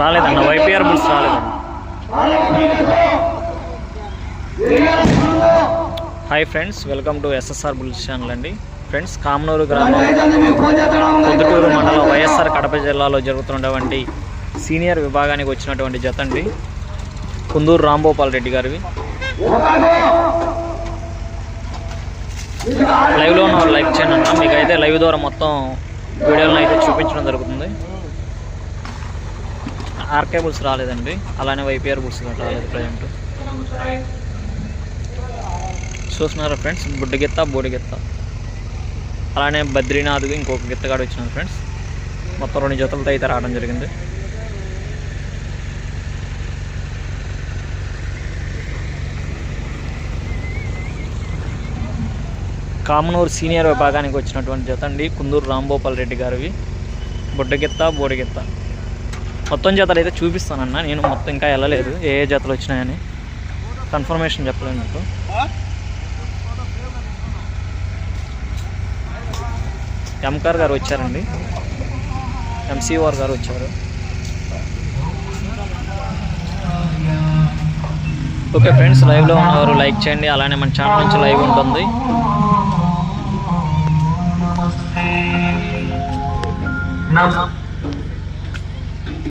రాలేదన్న YPR bulls రాలేదన్న hi friends welcome to SSR bulls channel అండి. Friends Kamanuru గ్రామం పొద్దుటూరు మండలం వైఎస్ఆర్ కడప జిల్లాలో జరుగుతున్నటువంటి సీనియర్ విభాగానికి వచ్చినటువంటి జతండి కుందూరు రాంభోపాల్ రెడ్డి గారివి. లైవ్లో ఉన్న వాళ్ళు లైక్ చేయండి అన్న. మీకు అయితే లైవ్ ద్వారా మొత్తం వీడియోలను అయితే చూపించడం జరుగుతుంది. ఆర్కేబుల్స్ రాలేదండి. అలానే వైపీఆర్ బుల్స్ కూడా రాలేదు ప్రజెంట్ చూస్తున్నారా ఫ్రెండ్స్ బుడ్డగిత్త గిత్త బోడి గిత్త అలానే బద్రీనాథ్ ఇంకొక గిత్తగాడు వచ్చినాడు ఫ్రెండ్స్ మొత్తం రెండు జతలతో అయితే రావడం జరిగింది. కామనూరు సీనియర్ విభాగానికి వచ్చినటువంటి జత అండి. కుందూరు రాంభోపాల్ రెడ్డి గారివి. బుడ్డగిత్త బోడిగిత్త. మొత్తం జతలు అయితే చూపిస్తానన్నా. నేను మొత్తం ఇంకా వెళ్ళలేదు. ఏ ఏ జతలు వచ్చినాయని కన్ఫర్మేషన్ చెప్పలేదు మీకు. ఎంకార్ గారు వచ్చారండి. ఎంసీఓఆర్ గారు వచ్చారు. ఓకే ఫ్రెండ్స్ లైవ్లో ఉన్నవారు లైక్ చేయండి. అలానే మన ఛానల్ నుంచి లైవ్ ఉంటుంది. नमः